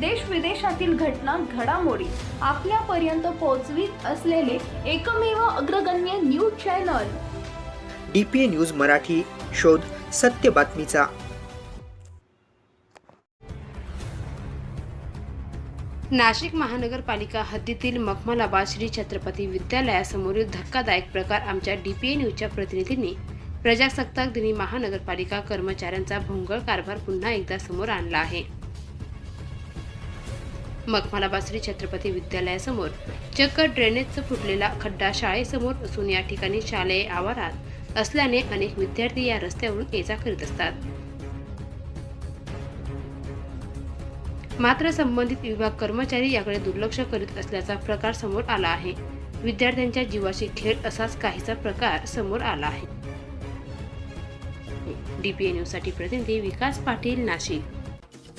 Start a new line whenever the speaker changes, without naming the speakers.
देश विदेशातील घटना घडामोडी आपल्यापर्यंत पोहोचवीत असलेले एकमेव अग्रगण्य news channel.
D P A news Marathi शोध सत्य बातमीचा.
नाशिक महानगरपालिका हद्दीतील मखमलाबाद श्री छत्रपती विद्यालयासमोरील धक्कादायक प्रकार आमच्या डीपीए न्यूजच्या प्रतिनिधींनी प्रजासत्ताक दिनी महानगरपालिका कर्मचाऱ्यांचा भोंगळ कारभार पुन्हा एकदा समोर आणला आहे. मखमाला बासरी छत्रपती विद्यालयासमोर. चक्क ड्रेनेजचा फुटलेला खड्डा शाळेसमोर असून या ठिकाणी शालेय आवारात असल्याने अनेक विद्यार्थी या रस्त्यावरून ये जा करीत असतात. मात्र संबंधित विभाग कर्मचारी याकडे दुर्लक्ष करीत असल्याचा प्रकार समोर आला आहे. विद्यार्थ्यांच्या जीवाशी खेळ असाच काहीसा प्रकार समोर आला आहे. डीपीए न्यूजसाठी प्रतिनिधी विकास पाटील नाशिक.